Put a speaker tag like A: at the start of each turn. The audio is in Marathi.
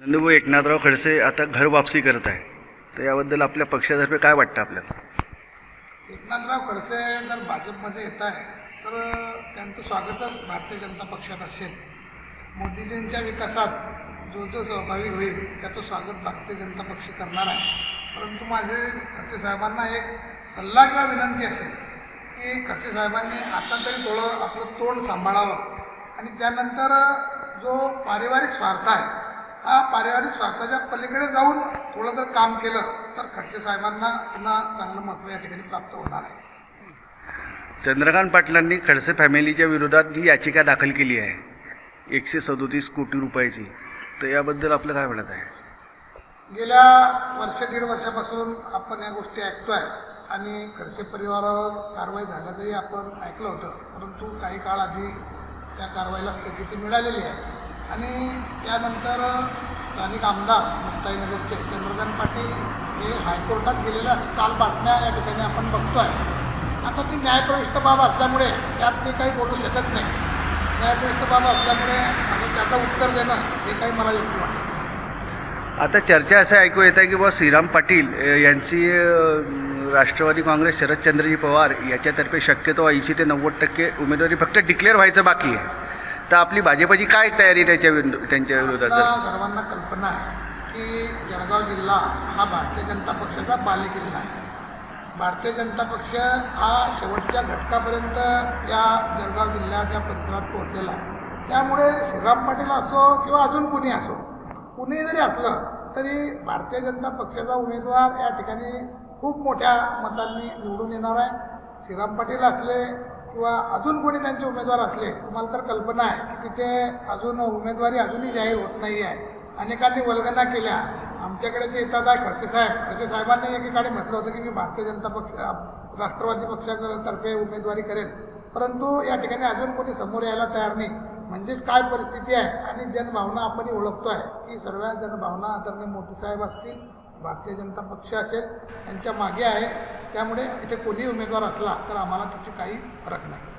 A: नंदूभाऊ एकनाथराव खडसे आता घर वापसी करत आहे. तर याबद्दल आपल्या पक्षातर्फे काय वाटतं आपल्याला?
B: एकनाथराव खडसे जर भाजपमध्ये येत आहे तर त्यांचं स्वागतच भारतीय जनता पक्षात असेल. मोदीजींच्या विकासात जो जो सहभागी होईल त्याचं स्वागत भारतीय जनता पक्ष करणार आहे. परंतु माझे खडसे साहेबांना एक सल्ला किंवा विनंती असेल की खडसे साहेबांनी आता तरी थोडं आपलं तोंड सांभाळावं. आणि त्यानंतर जो पारिवारिक स्वार्थ आहे हा पारिवारिक स्वार्थाच्या पलीकडे जाऊन थोडं जर काम केलं तर खडसे साहेबांना पुन्हा चांगलं महत्त्व या ठिकाणी प्राप्त होणार आहे.
A: चंद्रकांत पाटलांनी खडसे फॅमिलीच्या विरोधात ही याचिका दाखल केली आहे. एकशे सदोतीस कोटी रुपयाची. तर याबद्दल आपलं काय म्हणत आहे?
B: गेल्या वर्ष दीड वर्षापासून आपण या गोष्टी ऐकतोय आणि खडसे परिवारावर कारवाई झाल्याचंही आपण ऐकलं होतं. परंतु काही काळ आधी त्या कारवाईला स्थगिती मिळालेली आहे. आणि त्यानंतर स्थानिक आमदार मुक्ताईनगरचे चंद्रकांत पाटील हे हायकोर्टात गेलेल्या असं काल बातम्या या ठिकाणी आपण बघतो आहे आता ती न्यायप्रविष्ट बाब असल्यामुळे त्यात मी काही बोलू शकत नाही. न्यायप्रविष्ट बाब असल्यामुळे आता त्याचं उत्तर देणं हे काही मला योग्य वाटतं
A: आता चर्चा असं ऐकू येत आहे की बुवा श्रीराम पाटील यांची राष्ट्रवादी काँग्रेस शरदचंद्रजी पवार याच्यातर्फे शक्यतो ऐंशी ते नव्वद टक्के उमेदवारी फक्त डिक्लेअर व्हायचं बाकी आहे. तर आपली भाजपची काय तयारी त्याच्या विरुद्ध त्यांच्या विरोधात
B: सर्वांना कल्पना आहे की जळगाव जिल्हा हा भारतीय जनता पक्षाचा बालेकिल्ला आहे. भारतीय जनता पक्ष हा शेवटच्या घटकापर्यंत या जळगाव जिल्ह्यात या परिसरात पोहोचलेला आहे. त्यामुळे श्रीराम पाटील असो किंवा अजून कुणी असो कुणी जरी असलं तरी भारतीय जनता पक्षाचा उमेदवार या ठिकाणी खूप मोठ्या मतांनी निवडून येणार आहे. श्रीराम पाटील असले किंवा अजून कोणी त्यांचे उमेदवार असले तुम्हाला तर कल्पना आहे की तिथे अजून उमेदवारी अजूनही जाहीर होत नाही आहे. अनेकांनी वल्गना केल्या. आमच्याकडे जे येतात आहे खडसे साहेब खडसे साहेबांनी एकेकाळी म्हटलं होतं की मी भारतीय जनता पक्ष राष्ट्रवादी पक्षातर्फे उमेदवारी करेल. परंतु या ठिकाणी अजून कोणी समोर यायला तयार नाही. म्हणजेच काय परिस्थिती आहे आणि जनभावना आपण ओळखतो आहे की सर्व जनभावना आदरणीय मोदी साहेब असतील भारतीय जनता पक्ष असेल यांच्या मागे आहे. त्यामुळे इथे कोणी उमेदवार असला तर आम्हाला त्याची काही फरक नाही.